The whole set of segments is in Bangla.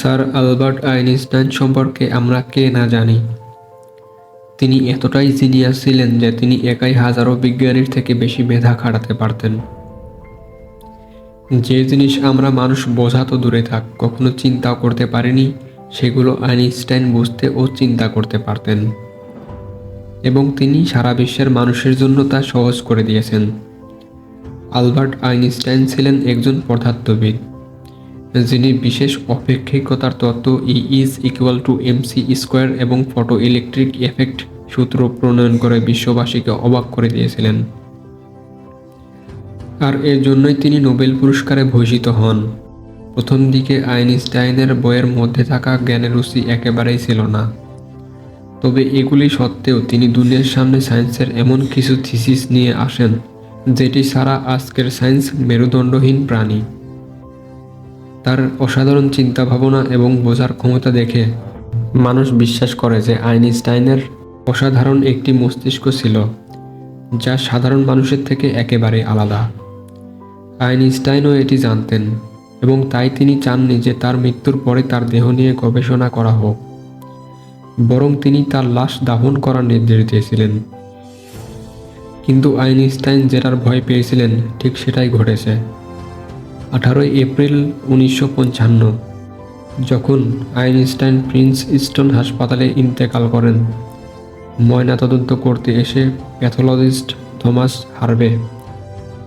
স্যার আলবার্ট আইনস্টাইন সম্পর্কে আমরা কে না জানি। তিনি এতটাই জিনিয়াস ছিলেন যে তিনি একাই হাজারো বিজ্ঞানীর থেকে বেশি মেধা খাটাতে পারতেন। যে জিনিস আমরা মানুষ বোঝা তো দূরে থাক, কখনো চিন্তাও করতে পারিনি, সেগুলো আইনস্টাইন বুঝতে ও চিন্তা করতে পারতেন। এবং তিনি সারা বিশ্বের মানুষের জন্য তা সহজ করে দিয়েছেন। আলবার্ট আইনস্টাইন ছিলেন একজন পদার্থবিদ। যিনি বিশেষ অপেক্ষিকতার তত্ত্ব E is equal to M C square এবং ফটো ইলেকট্রিক এফেক্ট সূত্র প্রণয়ন করে বিশ্ববাসীকে অবাক করে দিয়েছিলেন। আর এর জন্যই তিনি নোবেল পুরস্কারে ভূষিত হন। প্রথম দিকে আইনস্টাইনের বইয়ের মধ্যে থাকা জ্ঞানের রুচি একেবারেই ছিল না। তবে এগুলি সত্ত্বেও তিনি দুনিয়ার সামনে সায়েন্সের এমন কিছু থিসিস নিয়ে আসেন, যেটি ছাড়া আজকের সায়েন্স মেরুদণ্ডহীন প্রাণী। তার অসাধারণ চিন্তা ভাবনা এবং বোঝার ক্ষমতা দেখে মানুষ বিশ্বাস করে যে আইনস্টাইনের অসাধারণ একটি মস্তিষ্ক ছিল, যা সাধারণ মানুষের থেকে একেবারে আলাদা। আইনস্টাইনও এটি জানতেন এবং তাই তিনি চাননি যে তার মৃত্যুর পরে তার দেহ নিয়ে গবেষণা করা হোক। বরং তিনি তার লাশ দাফন করার নির্দেশ দিয়েছিলেন। কিন্তু আইনস্টাইন যেটার ভয় পেয়েছিলেন, ঠিক সেটাই ঘটেছে। আঠারোই এপ্রিল উনিশশো পঞ্চান্ন, যখন আইনস্টাইন প্রিন্স ইস্টন হাসপাতালে ইন্তেকাল করেন। ময়নাতদন্ত করতে এসে প্যাথোলজিস্ট থমাস হারবে।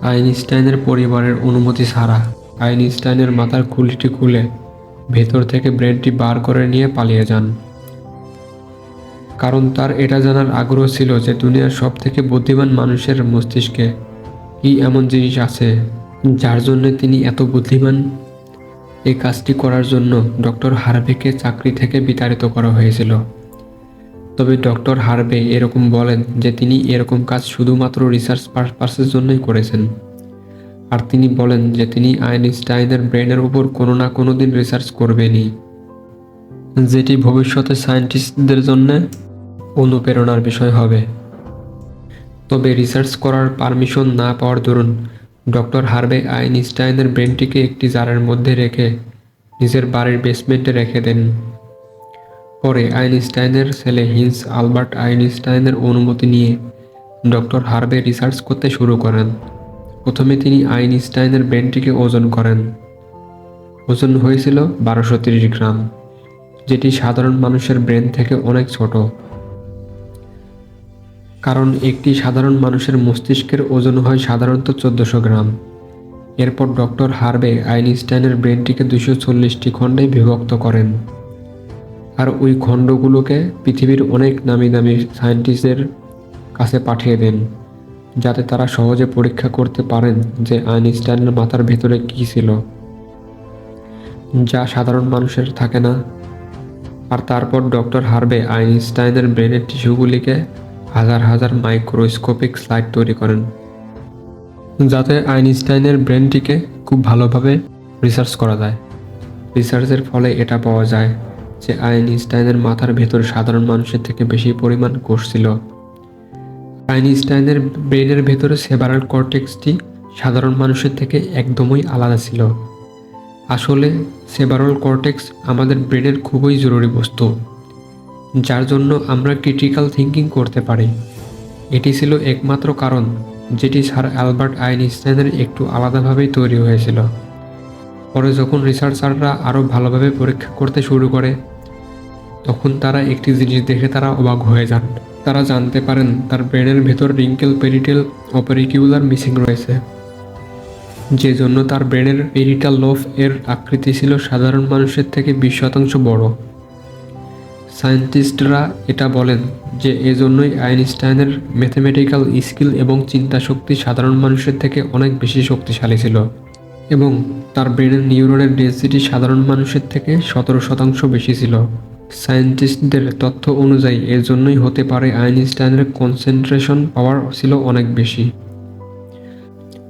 আইনস্টাইনের পরিবারের অনুমতি ছাড়া আইনস্টাইনের মাথার খুলিটি খুলে ভেতর থেকে ব্রেনটি বার করে নিয়ে পালিয়ে যান। কারণ তার এটা জানার আগ্রহ ছিল যে দুনিয়ার সব থেকে বুদ্ধিমান মানুষের মস্তিষ্কে কি এমন জিনিস আছে যার জন্য তিনি এত বুদ্ধিমান? এই কাজটি করার জন্য ডক্টর হার্ভেকে চাকরি থেকে বিতাড়িত করা হয়েছিল। তবে ডক্টর হার্ভে এরকম বলেন যে তিনি এরকম কাজ শুধুমাত্র রিসার্চ পারপাসের জন্যই করেছেন। আর তিনি বলেন যে তিনি আইনস্টাইনের ব্রেনের উপর কোনো না কোনো দিন রিসার্চ করবেনই। যেটি ভবিষ্যতে সায়েন্টিস্টদের জন্য অনুপ্রেরণার বিষয় হবে। তবে রিসার্চ করার পারমিশন না পাওয়ার দরুন ডক্টর হার্বে আইনস্টাইনের ব্রেনটিকে একটি জারের মধ্যে রেখে নিজের বাড়ির বেসমেন্টে রেখে দেন। পরে আইনস্টাইনের ছেলে হিন্স আলবার্ট আইনস্টাইনের অনুমতি নিয়ে ডক্টর হার্বে রিসার্চ করতে শুরু করেন। প্রথমে তিনি আইনস্টাইনের ব্রেনটিকে ওজন করেন। ওজন হয়েছিল বারোশো গ্রাম, যেটি সাধারণ মানুষের ব্রেন থেকে অনেক ছোট। কারণ একটি সাধারণ মানুষের মস্তিষ্কের ওজন হয় সাধারণত চোদ্দোশো গ্রাম। এরপর ডক্টর হার্বে আইনস্টাইনের ব্রেনটিকে দুশো চল্লিশটি খণ্ডে বিভক্ত করেন। আর ওই খণ্ডগুলোকে পৃথিবীর অনেক নামি দামি সায়েন্টিস্টদের কাছে পাঠিয়ে দেন, যাতে তারা সহজে পরীক্ষা করতে পারেন যে আইনস্টাইনের মাথার ভেতরে কী ছিল। যা সাধারণ মানুষের থাকে না। আর তারপর ডক্টর হার্বে আইনস্টাইনের ব্রেনের টিস্যুগুলিকে হাজার হাজার মাইক্রোস্কোপিক স্লাইড তৈরি করেন, যাতে আইনস্টাইনের ব্রেনটিকে খুব ভালোভাবে রিসার্চ করা যায়। রিসার্চের ফলে এটা পাওয়া যায় যে আইনস্টাইনের মাথার ভেতর সাধারণ মানুষের থেকে বেশি পরিমাণ কোষ ছিল। আইনস্টাইনের ব্রেনের ভেতরে সেভারাল কর্টেক্সটি সাধারণ মানুষের থেকে একদমই আলাদা ছিল। আসলে সেভারাল কর্টেক্স আমাদের ব্রেনের খুবই জরুরি বস্তু। যার জন্য আমরা ক্রিটিক্যাল থিঙ্কিং করতে পারি। এটি ছিল একমাত্র কারণ, যেটি স্যার অ্যালবার্ট আইনস্টাইনের একটু আলাদাভাবেই তৈরি হয়েছিল। পরে যখন রিসার্চাররা আরও ভালোভাবে পরীক্ষা করতে শুরু করে, তখন তারা একটি জিনিস দেখে তারা অবাক হয়ে যান। তারা জানতে পারেন তার ব্রেনের ভেতর রিঙ্কেল পেরিটেল অপারিকিউলার মিসিং রয়েছে, যে জন্য তার ব্রেনের পেরিটাল লোফ এর আকৃতি ছিল সাধারণ মানুষের থেকে বিশ শতাংশ বড়। সায়েন্টিস্টরা এটা বলেন যে এজন্যই আইনস্টাইনের ম্যাথমেটিক্যাল স্কিল এবং চিন্তাশক্তি সাধারণ মানুষের থেকে অনেক বেশি শক্তিশালী ছিল এবং তার ব্রেনের নিউরনের ডেন্সিটি সাধারণ মানুষের থেকে সতেরো শতাংশ বেশি ছিল। সায়েন্টিস্টদের তথ্য অনুযায়ী এর জন্যই হতে পারে আইনস্টাইনের কনসেন্ট্রেশন পাওয়ার ছিল অনেক বেশি।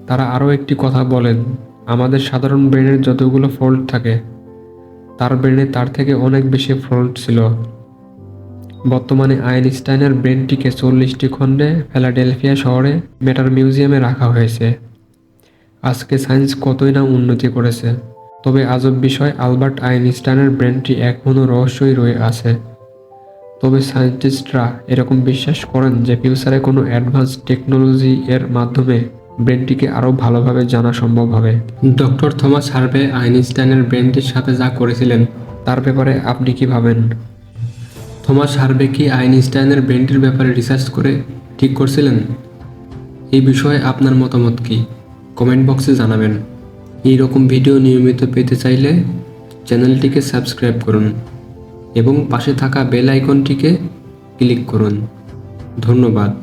তারা আরও একটি কথা বলেন, আমাদের সাধারণ ব্রেনের যতগুলো ফল্ট থাকে তার ব্রেনে তার থেকে অনেক বেশি ফল্ট ছিল। বর্তমানে আইনস্টাইনের ব্রেনটিকে চল্লিশটি খণ্ডে ফিলাডেলফিয়া শহরে মেটার মিউজিয়ামে রাখা হয়েছে। আজকে সায়েন্স কতই না উন্নতি করেছে, তবে আজব বিষয় আলবার্ট আইনস্টাইনের ব্রেনটি এখনও রহস্যই রয়ে আছে। তবে সায়েন্টিস্টরা এরকম বিশ্বাস করেন যে ফিউচারে কোনো অ্যাডভান্স টেকনোলজি এর মাধ্যমে ব্রেনটিকে আরও ভালোভাবে জানা সম্ভব হবে। ডক্টর থমাস হার্ভে আইনস্টাইনের ব্রেনটির সাথে যা করেছিলেন, তার ব্যাপারে আপনি কি ভাবেন? থমাস হার্ভে কি আইনস্টাইনের ব্রেনটির ব্যাপারে রিসার্চ করে ঠিক করছিলেন? এই বিষয়ে আপনার মতামত কি? কমেন্ট বক্সে জানাবেন। এই রকম ভিডিও নিয়মিত পেতে চাইলে চ্যানেলটিকে সাবস্ক্রাইব করুন এবং পাশে থাকা বেল আইকনটিকে ক্লিক করুন। ধন্যবাদ।